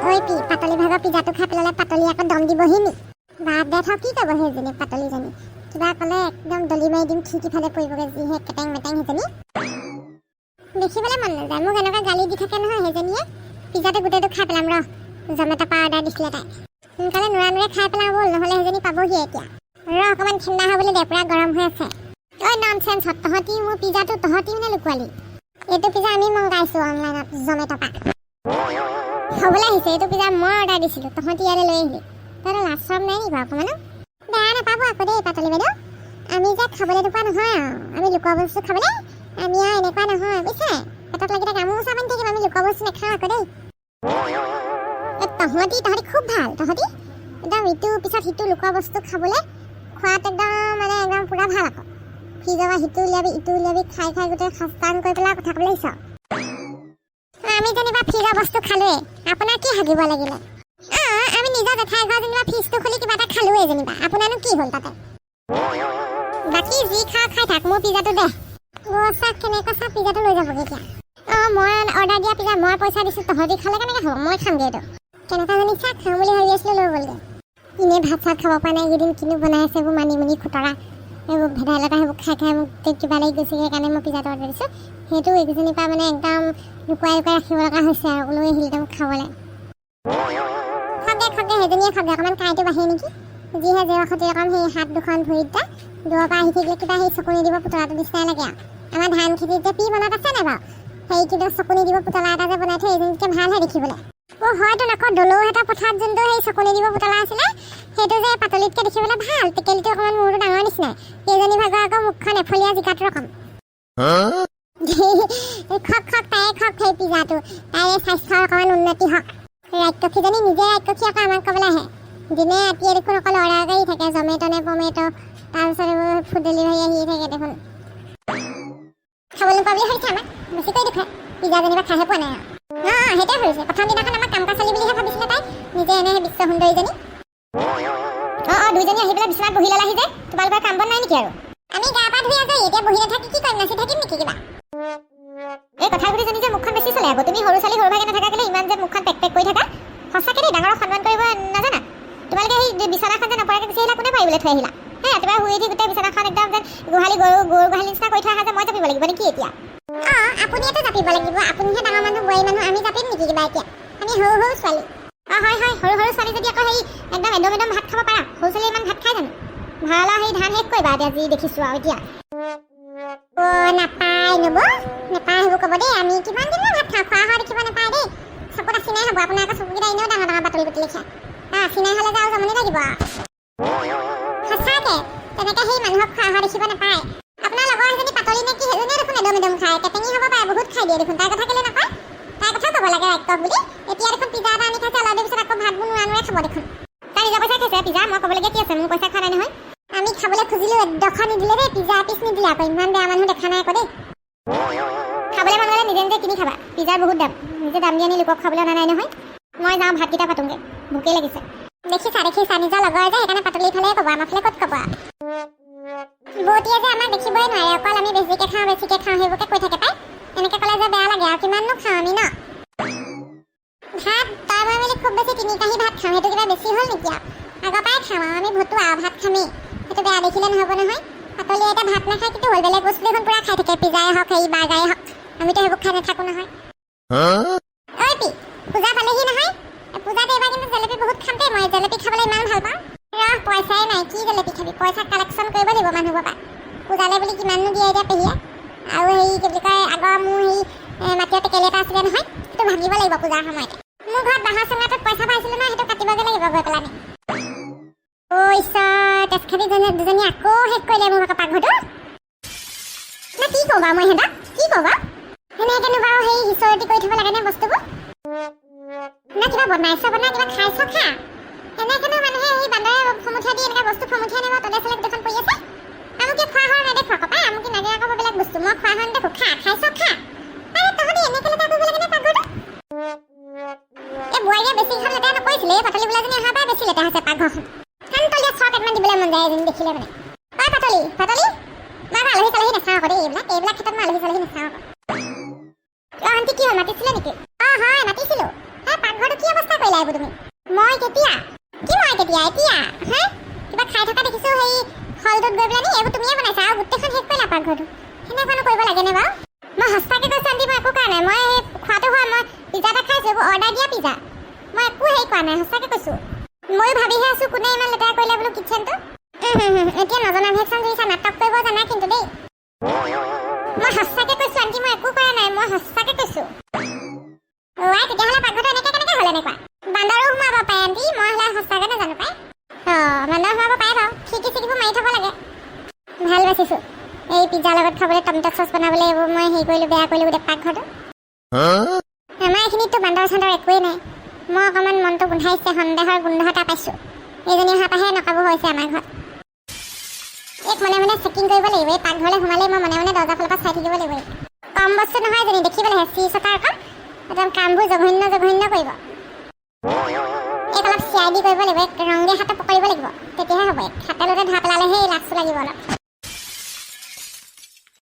ঐ পি পাতলি ভাগৰ পিজ্জাটো খাই পেলালে পাতলি আকৌ দম দিবহি নি বাদ দে কি ক'ব সেইজনী পাতলিজনী কিবা ক'লে একদম দলি মাৰি দিম খিৰিকিফালে পৰিবগৈ যিহে কেটেং মেটেং সেইজনী। দেখিবলৈ মন নাযায় মোক এনেকুৱা গালি দি থাকে নহয় সেইজনীয়ে। পিজ্জাটো গোটেইটো খাই পেলাম ৰ জমেট' পৰা অৰ্ডাৰ দিছিলে তাই। সোনকালে নোৰা নোৰে খাই পেলাওঁ ব'ল নহ'লে সেইজনী পাবহি এতিয়া। ৰ অকণমান ঠাণ্ডা হ'বলৈ দে পুৰা গৰম হৈ আছে। ঐ নন চেঞ্চ তহঁতি মোৰ পিজ্জাটো তহঁতি মানে লুকুৱালি। এইটো পিজ্জা আমি মংগাইছোঁ অনলাইনত জমেট' পৰা হ'বলৈ আহিছে এইটো পিজ্জা মই অৰ্ডাৰ দিছিলোঁ তহঁতি ইয়ালৈ লৈ আহিলি। তহঁতৰ লাজ চৰম নাই নেকি বাৰু অকণমানো বেয়া নাপাব আকৌ দেই পাতলি বাইদেউ। আমি যে খাবলৈ নোপোৱা নহয় আৰু আমি লুকুৱা বস্তু খাবলৈ আমি আৰু এনেকুৱা নহয় বুজিছে? পেটত লাগি থাকে গামোচা বান্ধি থাকিম আমি লুকুৱা বস্তু নাখাওঁ আকৌ দেই। তহঁতি তহঁতি খুব ভাল তহঁতি? একদম ইটো পিছত সিটো লুকুৱা বস্তু খাবলৈ খোৱাত একদম মানে একদম পূৰা ভাল আকৌ। ফ্ৰিজৰ পৰা সিটো উলিয়াবি ইটো উলিয়াবি খাই খাই গোটেই সাস্তান কৰি পেলাই কথা ক'বলৈ আহিছ আমি যেনিবা ফ্ৰিজৰ বস্তু খালোৱে আপোনাৰ কি হাগিব লাগিলে? অঁ আমি নিজৰ জেঠাই ঘৰ যেনিবা ফ্ৰিজটো খুলি কিবা এটা খালোৱে যেনিবা আপোনাৰনো কি হ'ল তাতে? বাকী যি খাওঁ খাই থাক মোৰ পিজ্জাটো দে। চাহ কেনেকুৱা চাহ পিজ্জাটো লৈ যাবগৈ এতিয়া। অঁ মই অৰ্ডাৰ দিয়া পিজ্জা মই পইচা দিছোঁ তহঁতি খালে কেনেকৈ হ'ব মই খামগৈ এইটো। কেনেকুৱা জানি চাহ খাওঁ বুলি ভাবি আছিলোঁ লৈ গ'লগৈ। এনেই ভাত চাত খাব পৰা নাই এইকেইদিন কিনো বনাই আছে এইবোৰ মানিমুনি খুতৰা। এইবোৰ ভেদাইলতা সেইবোৰ খাই খাই মোক কিবা লাগি গৈছে সেইকাৰণে মই পিজ্জাটো অৰ্ডাৰ দিছোঁ। সেইটো এইকেইজনীৰ পৰা মানে একদম লুকুৱাই লুকুৱাই ৰাখিব লগা হৈছে আৰু লৈ আহিল একদম খাবলৈ। খগে খগে সেইজনীয়ে খগে অকণমান কাঁইটো বাঢ়ে নেকি? যিহে জেৱা সতি অকণ সেই হাত দুখন ভৰিত দা দূৰৰ পৰা আহি থাকিলে কিবা সেই চকুনি দিব পুতলাটো নিচিনাই লাগে আমাৰ ধান খেতিত যে পি মনত আছে নাই বাৰু? সেই কিবা চকুনি দিব পুতলা এটা যে বনাই থৈ এইজনীতকৈ ভালহে দেখিবলৈ। অ' হয়তো আকৌ দলৌহঁতৰ পথাৰত যোনটো সেই চকুনি দিব পুতলা আছিলে সেইটো যে পাতলিতকৈ দেখিবলৈ ভাল টেকেলিটো অকণমান মূৰটো ডাঙৰ নিচিনাই সেইজনী ভাগৰ আকৌ মুখখন এফলীয়া জিকাটো ৰকম। খক খক তাই খক সেই পিজ্জাটো তাইৰ স্বাস্থ্যৰ অকণমান উন্নতি হওক। ৰাক্ষসীজনী নিজে ৰাক্ষসী আকৌ আমাক ক'বলৈ আহে। দিনে ৰাতিয়ে দেখোন অকল অৰ্ডাৰ কৰি থাকে জমেট' নে পমেট' তাৰপিছত এইবোৰ ফুড ডেলিভাৰী আহিয়ে থাকে দেখোন। খাবলৈ নোপোৱা বুলি ভাবিছে আমাক। বেছিকৈ দেখুৱাই। পিজ্জা যেনিবা খাইহে পোৱা নাই আৰু। সেইটোৱে ভাবিছে প্ৰথম দিনাখন আমাক কাম কাচালি বুলিহে ভাবিছিলে তাই। নিজে এনে বিশ্ব সুন্দৰীজনী অঁ অঁ দুইজনী আহি পেলাই বিচনাত বহি ল'লাহি যে। তোমালোকৰ কাম বন নাই নেকি আৰু? আমি গা পা ধুই আজৰি এতিয়া বহি নাথাকি কি কৰিম নাচি থাকিম নেকি কিবা? এই কথাগুলিজনী যে মুখখন বেছি চলে আকৌ। তুমি সৰু ছোৱালী সৰু ভাগে নাথাকা কেলে ইমান যে মুখখন পেক পেক কৰি থাকা। সঁচাকৈ দেই ডাঙৰক সন্মান কৰিব নাজানা। তোমালোকে সেই বিচনাখন যে নপৰাকৈ গুচি আহিলা কোনে পাৰিবলৈ থৈ আহিলা? হে ৰাতিপুৱা শুই উঠি গোটেই বিচনাখন একদম যেন গোহালি গৰু গৰু গোহালি নিচিনা কৰি থৈ আহা যে মই জাপিব লাগিব নেকি এতিয়া? অঁ আপুনিয়েতো জাপিব লাগিব। আপুনিহে ডাঙৰ মানুহ বোৱাৰী মানুহ আমি নেকি কিবা এতিয়া। আমি সৰু সৰু ছোৱালী। অঁ হয় হয় সৰু সৰু ছোৱালী যদি আকৌ সেই একদম এদম এদম ভাত খাব পাৰা সৰু ছোৱালী ইমান ভাত খাই জানো? ভাল আৰু সেই ধান শেষ কৰিবা এতিয়া যি দেখিছোঁ আৰু এতিয়া। অ' নাপায় নব নাপায় সেইবোৰ ক'ব দেই। আমি কিমান দিনৰ ভাত খাওঁ? খোৱা হোৱা দেখিব নাপায় দেই। চকুত আচিনাই হ'ব আপোনাৰ আকৌ চকুকেইটা এনেও ডাঙৰ ডাঙৰ বাতৰি বুটলি লিখা তাৰ আচিনাই হ'লে যে আৰু জমনি লাগিব আৰু। সঁচাকৈ তেনেকৈ সেই মানুহক খোৱা হোৱা দেখিব নাপায়। আপোনাৰ লগৰ এজনী পাতলি নে কি সেইজনীয়ে দেখোন এদম এদম খায়। কেটেঙি হ'ব পাৰে বহুত খাই দিয়ে দেখোন। তাইৰ কথা কেলৈ তাইৰ কথা ক'ব লাগে ৰাক্ষস বুলি এতিয়া দেখোন পিজ্জা এটা আনি খাইছে অলপ দেৰি পিছত আকৌ ভাতবোৰ নোৰা নোৰে খাব দেখোন। তাই নিজৰ পইচাই খাইছে পিজ্জা মই ক'বলগীয়া কি আছে মোৰ পইচা খোৱা নাই নহয়। আমি খাবলৈ খুজিলোঁ এডোখৰ নিদিলে দেই পিজ্জা এপিচ নিদিলে আকৌ ইমান বেয়া মানুহ দেখা নাই আকৌ দেই। খাবলৈ মন গ'লে নিজে নিজে কিনি খাবা পিজ্জাৰ বহুত দাম নিজে দাম দি আনি লোকক খাবলৈ অনা নাই নহয়। মই যাওঁ ভাতকেইটা পাতোংগৈ ভোকেই লাগিছে। দেখিছা দেখিছা নিজৰ লগৰ যে সেইকাৰণে পাতলি ফালে ক'ব আমাৰ ফালে ক'ত ক'ব বৌটিয়ে যে আমাক দেখিবই নোৱাৰে অকল আমি বেছিকৈ খাওঁ বেছিকৈ খাওঁ সেইবোৰকে কৈ থাকে পাই। এনেকৈ ক'লে যে বেয়া লাগে আৰু কিমাননো খাওঁ আমি ন ভাত তই মই মেলি খুব বেছি তিনি কাঁহী ভাত খাওঁ সেইটো কিবা বেছি হ'ল নেকি আৰু আগৰ পৰাই খাওঁ আৰু আমি ভতুৱা ভাত খামেই। সেইটো বেয়া দেখিলে নহ'ব নহয়। পাতলি এতিয়া ভাত নাখায় কিন্তু হ'ল বেলেগ বস্তু দেখোন পূৰা খাই থাকে পিজ্জাই হওক হেৰি বাৰ্গাৰে হওক। আমিতো সেইবোৰ খাই নাথাকোঁ নহয়। ঐ পি পূজা পালেহি নহয়? পূজাত এইবাৰ কিন্তু জেলেপি বহুত খাম দেই মই। জেলেপি খাবলৈ ইমান ভাল পাওঁ। ৰহ পইচাই নাই কি জেলেপি খাবি? পইচা কালেকশ্যন কৰিব লাগিব মানুহবোৰৰ পৰা পূজালে বুলি কিমাননো দিয়ে এতিয়া পেহীয়ে? আৰু হেৰি কি বুলি কয় আগৰ মোৰ হেৰি মাটিৰ টেকেলি এটা আছিলে নহয় সেইটো ভাগিব লাগিব পূজাৰ সময়তে। মোৰ ঘৰত বাঁহৰ চুঙাটোত পইচা পাইছিলোঁ নহয় সেইটো কাটিবগৈ লাগিব গৈ পেলাই না না খাইছ? পাকঘৰখন কাণতলীয়া চক এটামান দিবলৈ মন যায় এজনী দেখিলে মানে ঐ পাতলি পাতলি মই আকৌ আলহী চালহী নাচাওঁ আকৌ দেই এইবিলাক এইবিলাক ক্ষেত্ৰত মই আলহী চালহী নাচাওঁ আকৌ অ আণ্টি কি হ'ল মাতিছিলে নেকি অ হয় মাতিছিলোঁ এই পাকঘৰটো কি অৱস্থা কৰিলা এইবোৰ তুমি মই কেতিয়া কি মই কেতিয়া এতিয়া হা কিবা খাই থকা দেখিছোঁ সেই হলটোত গৈ পেলাই নি এইবোৰ তুমিয়ে বনাইছা আৰু গোটেইখন শেষ কৰিলা পাকঘৰটো সেনেকুৱানো কৰিব লাগেনে বাৰু মই সঁচাকৈ কৈছোঁ আণ্টি মই একো কৰা নাই মই খোৱাটো খোৱা মই পিজ্জা এটা খাইছোঁ এইবোৰ অৰ্ডাৰ দিয়া পিজ্জা মই একো হেৰি কৰা নাই সঁচাকৈ কৈছোঁ ময়ো ভাবিহে আছোঁ কোনে ইমান লেতেৰা কৰিলে বোলো কিটচেনটো এতিয়া নজনা ভেকচন ধৰিছা নাটক কৰিব জানা কিন্তু দেই। মই সঁচাকৈ কৈছোঁ আণ্টি মই একো কৰা নাই মই সঁচাকৈ কৈছোঁ। ওৱাই তেতিয়াহ'লে পাকঘৰটো এনেকৈ কেনেকৈ হ'ল এনেকুৱা? বান্দৰো সোমাব পাৰে আণ্টি মই হ'লে সঁচাকৈ নাজানো পাই অঁ বান্দৰ সোমাব পাৰে বাৰু খিৰিকি চিৰিকিবোৰ মাৰি থ'ব লাগে। ভাল বাচিছোঁ। এই পিজ্জাৰ লগত খাবলৈ টমেট' চচ বনাবলৈ এইবোৰ মই হেৰি কৰিলোঁ বেয়া কৰিলোঁ গোটেই পাকঘৰটো। আমাৰ এইখিনিততো বান্দৰ চান্দৰ একোৱেই নাই। মই অকণমান মনটো গোন্ধাইছে সন্দেহৰ গোন্ধ এটা পাইছোঁ। এইজনী অহাৰ পৰাহে নকাবোৰ হৈছে আমাৰ ঘৰত। এক মনে মনে চেকিং কৰিব লাগিব এই পাকঘৰলৈ সোমালেই মই মনে মনে দৰ্জাৰ ফালৰ পৰা চাই থাকিব লাগিব। কম বস্তু নহয় এজনী দেখিবলৈ চি চকাৰ আকৌ একদম কামবোৰ জঘন্য জঘন্য কৰিব। এক অলপ চি আই ডি কৰিব লাগিব এক ৰংগে হাতত পকৰিব লাগিব। তেতিয়াহে হ'ব এক হাতে লগে ধা পেলালেহে এই লাজটো লাগিব অলপ।